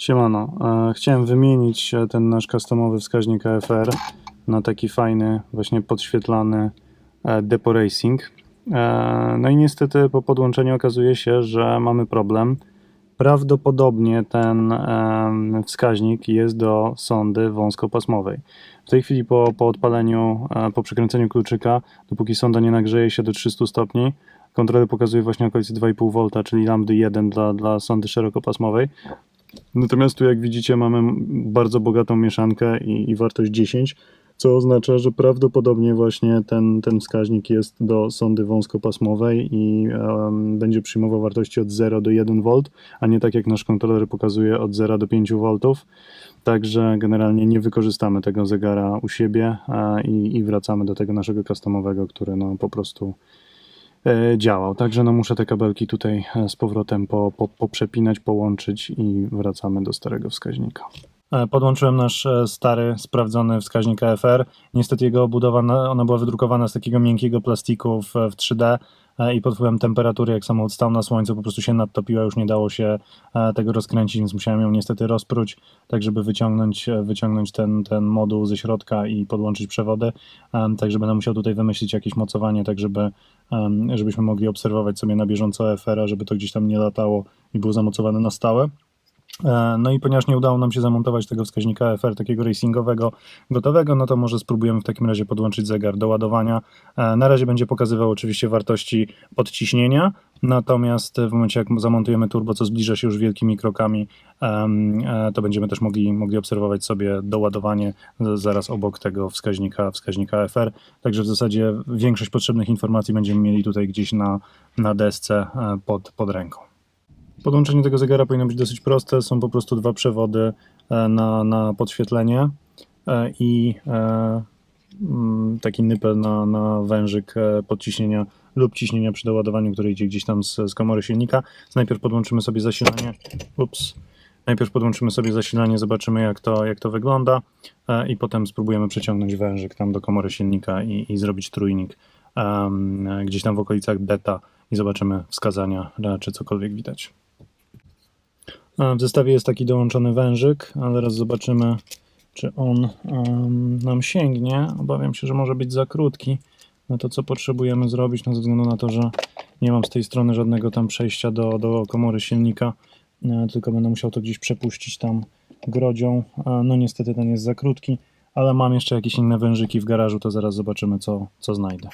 Siemano, e, chciałem wymienić e, ten nasz customowy wskaźnik AFR na taki fajny, właśnie podświetlany e, Depo Racing. No i niestety po podłączeniu okazuje się, że mamy problem. Prawdopodobnie ten wskaźnik jest do sondy wąskopasmowej. W tej chwili po, po odpaleniu, po przekręceniu kluczyka, dopóki sonda nie nagrzeje się do 300 stopni, kontroler pokazuje właśnie okolice 2,5 V, czyli lambdy 1 dla, dla sondy szerokopasmowej. Natomiast tu, jak widzicie, mamy bardzo bogatą mieszankę i, i wartość 10, co oznacza, że prawdopodobnie właśnie ten, ten wskaźnik jest do sondy wąskopasmowej i em, będzie przyjmował wartości od 0 do 1 V, a nie tak jak nasz kontroler pokazuje od 0 do 5 V. Także generalnie nie wykorzystamy tego zegara u siebie e, i, i wracamy do tego naszego customowego, który no po prostu działał. Także no muszę te kabelki tutaj e, z powrotem po, po, poprzepinać, połączyć i wracamy do starego wskaźnika. E, Podłączyłem nasz e, stary, sprawdzony wskaźnik AFR. Niestety jego obudowa, na- ona była wydrukowana z takiego miękkiego plastiku w, w 3D e, i pod wpływem temperatury, jak samochód stał na słońcu, po prostu się nadtopiła, już nie dało się e, tego rozkręcić, więc musiałem ją niestety rozpróć, tak żeby wyciągnąć, e, wyciągnąć ten, ten moduł ze środka i podłączyć przewody. Także będę musiał tutaj wymyślić jakieś mocowanie, tak żeby, żebyśmy mogli obserwować sobie na bieżąco AFR-a, żeby to gdzieś tam nie latało i było zamocowane na stałe. E, No i ponieważ nie udało nam się zamontować tego wskaźnika AFR takiego racingowego gotowego, no to może spróbujemy w takim razie podłączyć zegar do ładowania. E, Na razie będzie pokazywał oczywiście wartości podciśnienia, natomiast w momencie jak zamontujemy turbo, co zbliża się już wielkimi krokami, e, to będziemy też mogli, mogli obserwować sobie doładowanie zaraz obok tego wskaźnika, wskaźnika AFR. Także w zasadzie większość potrzebnych informacji będziemy mieli tutaj gdzieś na, na desce pod, pod ręką. Podłączenie tego zegara powinno być dosyć proste. Są po prostu dwa przewody e, na, na podświetlenie e, i e, mm, taki nypel na, na wężyk podciśnienia lub ciśnienia przy doładowaniu, który idzie gdzieś tam z, z komory silnika. Najpierw podłączymy sobie zasilanie. Ups. Najpierw podłączymy sobie zasilanie, zobaczymy jak to, jak to wygląda i potem spróbujemy przeciągnąć wężyk tam do komory silnika i, i zrobić trójnik e, gdzieś tam w okolicach beta i zobaczymy wskazania, czy cokolwiek widać. W zestawie jest taki dołączony wężyk, ale zaraz zobaczymy, czy on em, nam sięgnie. Obawiam się, że może być za krótki. No to co potrzebujemy zrobić, no ze względu na to, że nie mam z tej strony żadnego tam przejścia do, do komory silnika, e, tylko będę musiał to gdzieś przepuścić tam grodzią. E, No niestety ten jest za krótki, ale mam jeszcze jakieś inne wężyki w garażu, to zaraz zobaczymy, co, co znajdę.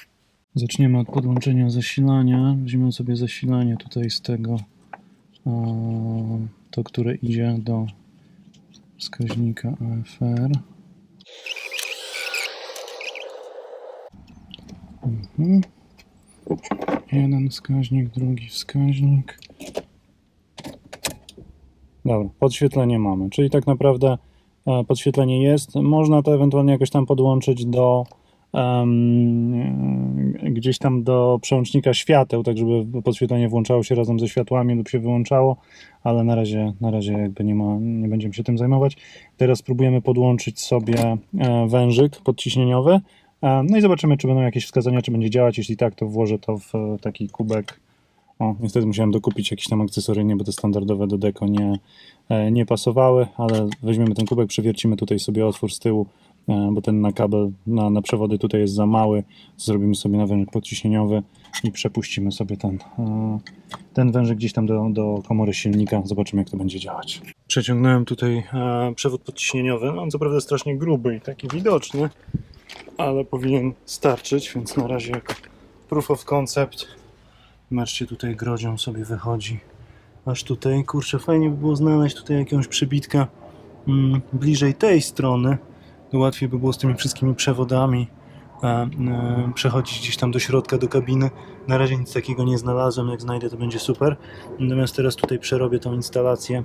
Zaczniemy od podłączenia zasilania. Weźmiemy sobie zasilanie tutaj z tego to, które idzie do wskaźnika AFR. Mhm. Jeden wskaźnik, drugi wskaźnik. Dobra, podświetlenie mamy, czyli tak naprawdę e, podświetlenie jest. Można to ewentualnie jakoś tam podłączyć do gdzieś tam do przełącznika świateł, tak żeby podświetlenie włączało się razem ze światłami lub się wyłączało, ale na razie, na razie jakby nie ma, nie będziemy się tym zajmować. Teraz spróbujemy podłączyć sobie e, wężyk podciśnieniowy, e, no i zobaczymy, czy będą jakieś wskazania, czy będzie działać. Jeśli tak, to włożę to w e, taki kubek. O, niestety musiałem dokupić jakieś tam akcesoryjnie, bo te standardowe do deko nie, nie pasowały, ale weźmiemy ten kubek, przewiercimy tutaj sobie otwór z tyłu, bo ten na kabel, na, na przewody tutaj jest za mały. Zrobimy sobie na wężyk podciśnieniowy i przepuścimy sobie ten, e, ten wężyk gdzieś tam do, do komory silnika. Zobaczymy, jak to będzie działać. Przeciągnąłem tutaj e, przewód podciśnieniowy. On co prawda strasznie gruby i taki widoczny, ale powinien starczyć, więc na razie jako proof of concept. Zobaczcie, tutaj grodzią sobie wychodzi. Aż tutaj, kurczę, fajnie by było znaleźć tutaj jakąś przybitkę mm, bliżej tej strony. To łatwiej by było z tymi wszystkimi przewodami e, e, przechodzić gdzieś tam do środka, do kabiny. Na razie nic takiego nie znalazłem, jak znajdę to będzie super. Natomiast teraz tutaj przerobię tą instalację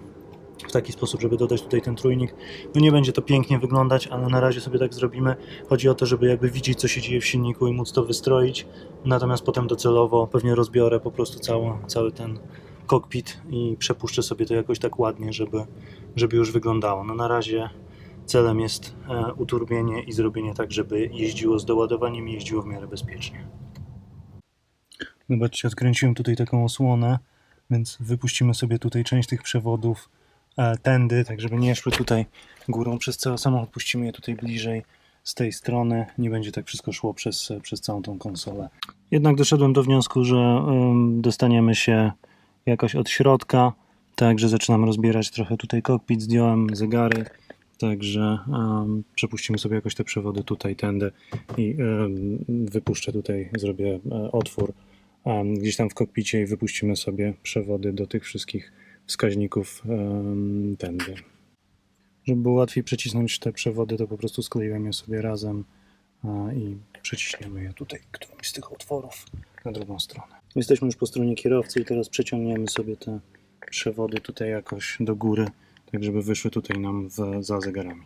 w taki sposób, żeby dodać tutaj ten trójnik. No nie będzie to pięknie wyglądać, ale na razie sobie tak zrobimy. Chodzi o to, żeby jakby widzieć, co się dzieje w silniku i móc to wystroić. Natomiast potem docelowo pewnie rozbiorę po prostu cały, cały ten kokpit i przepuszczę sobie to jakoś tak ładnie, żeby, żeby już wyglądało. No na razie celem jest e, uturbienie i zrobienie tak, żeby jeździło z doładowaniem i jeździło w miarę bezpiecznie. Zobaczcie, odkręciłem tutaj taką osłonę, więc wypuścimy sobie tutaj część tych przewodów e, tędy, tak żeby nie szły tutaj górą przez cały samochód. Puścimy je tutaj bliżej z tej strony. Nie będzie tak wszystko szło przez, przez całą tą konsolę. Jednak doszedłem do wniosku, że ym, dostaniemy się jakoś od środka. Także zaczynam rozbierać trochę tutaj kokpit, zdjąłem zegary. Także em, przepuścimy sobie jakoś te przewody tutaj, tędy i em, wypuszczę tutaj, zrobię e, otwór em, gdzieś tam w kokpicie i wypuścimy sobie przewody do tych wszystkich wskaźników em, tędy. Żeby było łatwiej przecisnąć te przewody, to po prostu skleiłem je sobie razem a, i przeciśniemy je tutaj, którymś z tych otworów na drugą stronę. Jesteśmy już po stronie kierowcy i teraz przeciągniemy sobie te przewody tutaj jakoś do góry, tak żeby wyszły tutaj nam w, za zegarami.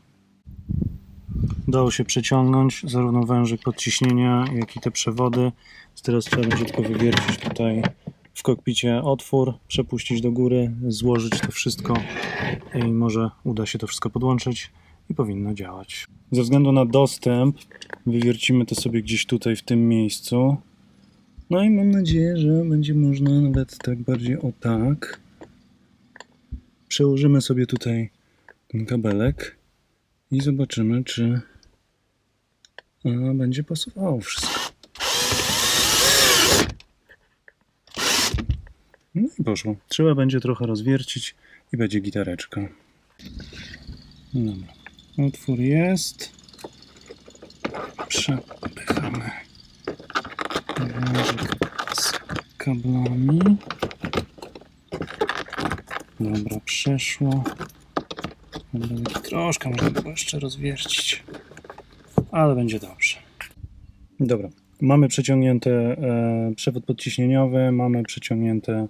Udało się przeciągnąć zarówno wężyk podciśnienia, jak i te przewody. Teraz trzeba będzie tylko wywiercić tutaj w kokpicie otwór, przepuścić do góry, złożyć to wszystko i może uda się to wszystko podłączyć i powinno działać. Ze względu na dostęp wywiercimy to sobie gdzieś tutaj w tym miejscu. No i mam nadzieję, że będzie można nawet tak bardziej o tak. Przełożymy sobie tutaj ten kabelek i zobaczymy, czy będzie pasowało wszystko. No i poszło. Trzeba będzie trochę rozwiercić i będzie gitareczka. Dobra. Otwór jest. Przepychamy z kablami. Dobra, przeszło. Troszkę można było jeszcze rozwiercić, ale będzie dobrze. Dobra, mamy przeciągnięte e, przewód podciśnieniowy, mamy przeciągnięte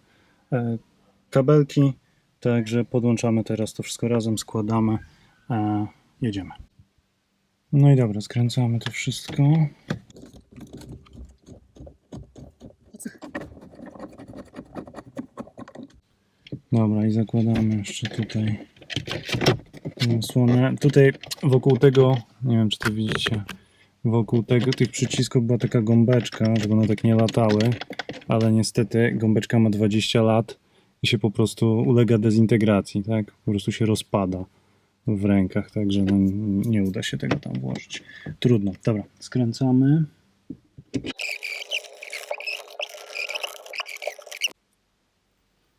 e, kabelki, także podłączamy teraz to wszystko razem, składamy, e, jedziemy. No i dobra, skręcamy to wszystko. Dobra, i zakładamy jeszcze tutaj osłonę. Tutaj wokół tego, nie wiem czy to widzicie, wokół tego, tych przycisków była taka gąbeczka, żeby one tak nie latały, ale niestety gąbeczka ma 20 lat i się po prostu ulega dezintegracji, tak? Po prostu się rozpada w rękach, także no, nie uda się tego tam włożyć. Trudno. Dobra, skręcamy.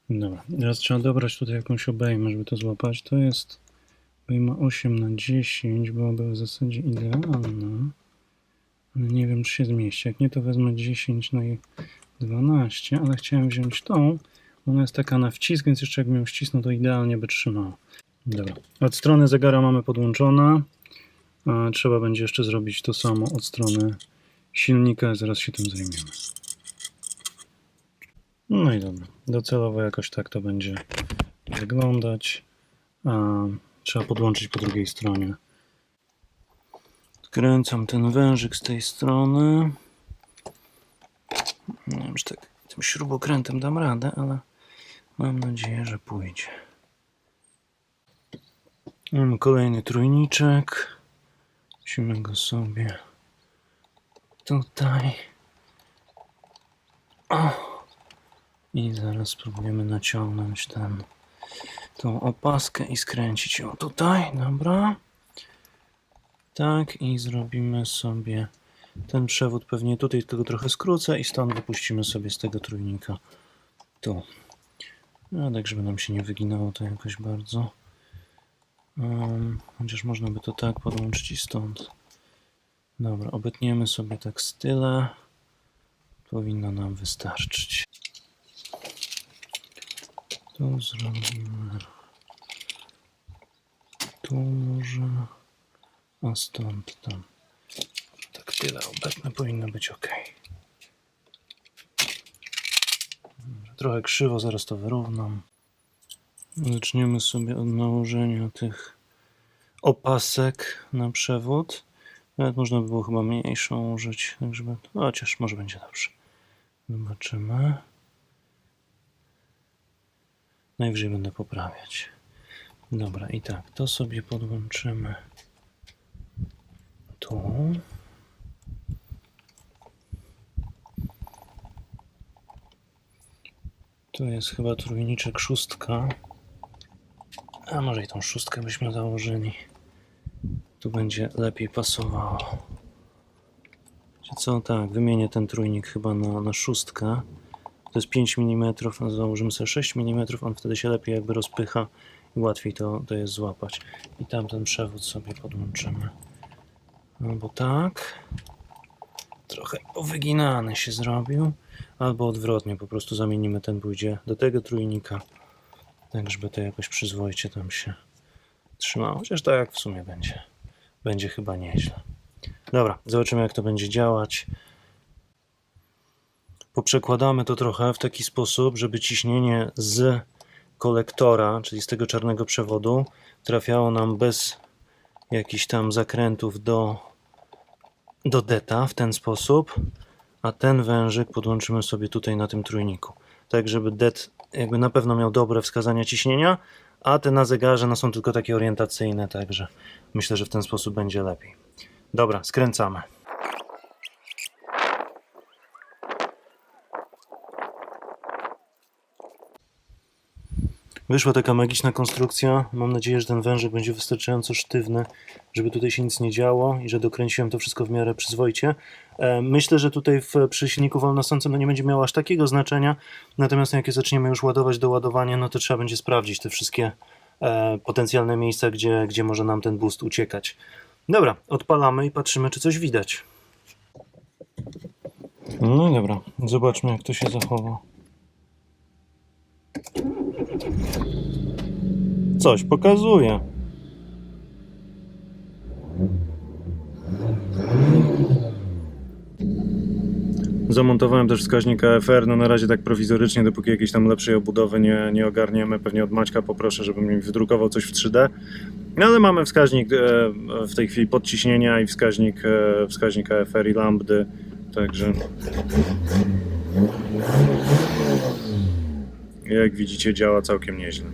Dobra, teraz trzeba dobrać tutaj jakąś obejmę, żeby to złapać. To jest obejma 8 na 10 byłaby w zasadzie idealna. Ale nie wiem, czy się zmieści. Jak nie, to wezmę 10 na 12, ale chciałem wziąć tą. Ona jest taka na wcisk, więc jeszcze jakbym ją ścisnął, to idealnie by trzymała. Dobra. Od strony zegara mamy podłączona. Trzeba będzie jeszcze zrobić to samo od strony silnika. Zaraz się tym zajmiemy. No i dobra. Docelowo jakoś tak to będzie wyglądać. A trzeba podłączyć po drugiej stronie. Kręcam ten wężyk z tej strony. Nie wiem, czy tak tym śrubokrętem dam radę, ale mam nadzieję, że pójdzie. Mamy kolejny trójniczek. Musimy go sobie tutaj. O! I zaraz spróbujemy naciągnąć ten, tą opaskę i skręcić ją tutaj. Dobra. Tak, i zrobimy sobie ten przewód pewnie tutaj, tylko trochę skrócę i stąd wypuścimy sobie z tego trójnika tu. No, tak, żeby nam się nie wyginało to jakoś bardzo. Um, chociaż można by to tak podłączyć i stąd. Dobra, obetniemy sobie tak z tyle. Powinno nam wystarczyć. To zrobimy. Tu może. A stąd tam. Tak tyle obecne powinno być ok. Trochę krzywo, zaraz to wyrównam. Zaczniemy sobie od nałożenia tych opasek na przewód. Nawet można by było chyba mniejszą użyć, tak żeby... Chociaż może będzie dobrze. Zobaczymy. Najwyżej będę poprawiać. Dobra, i tak, to sobie podłączymy tu. Tu jest chyba trójniczek szóstka. A może i tą szóstkę byśmy założyli. Tu będzie lepiej pasowało. Co? Tak, wymienię ten trójnik chyba na, na szóstkę. To jest 5 mm, a założymy sobie 6 mm, on wtedy się lepiej jakby rozpycha i łatwiej to, to jest złapać. I tamten przewód sobie podłączymy. Albo tak. Trochę powyginany się zrobił. Albo odwrotnie, po prostu zamienimy ten pójdzie do tego trójnika. Tak, żeby to jakoś przyzwoicie tam się trzymało. Chociaż tak jak w sumie będzie. Będzie chyba nieźle. Dobra, zobaczymy jak to będzie działać. Poprzekładamy to trochę w taki sposób, żeby ciśnienie z kolektora, czyli z tego czarnego przewodu, trafiało nam bez jakichś tam zakrętów do, do deta w ten sposób, a ten wężyk podłączymy sobie tutaj na tym trójniku. Tak, żeby det jakby na pewno miał dobre wskazania ciśnienia, a te na zegarze no, są tylko takie orientacyjne, także myślę, że w ten sposób będzie lepiej. Dobra, skręcamy. Wyszła taka magiczna konstrukcja. Mam nadzieję, że ten wężyk będzie wystarczająco sztywny, żeby tutaj się nic nie działo i że dokręciłem to wszystko w miarę przyzwoicie. E, Myślę, że tutaj w, przy silniku wolnosącym no nie będzie miało aż takiego znaczenia, natomiast jak je zaczniemy już ładować do ładowania, no to trzeba będzie sprawdzić te wszystkie e, potencjalne miejsca, gdzie, gdzie może nam ten boost uciekać. Dobra, odpalamy i patrzymy, czy coś widać. No dobra, zobaczmy jak to się zachowa. Coś pokazuje. Zamontowałem też wskaźnik AFR, no na razie tak prowizorycznie, dopóki jakiejś tam lepszej obudowy nie, nie ogarniemy. Pewnie od Maćka poproszę, żeby mi wydrukował coś w 3D. No ale mamy wskaźnik e, w tej chwili podciśnienia i wskaźnik, e, wskaźnik AFR i lambdy, także jak widzicie działa całkiem nieźle.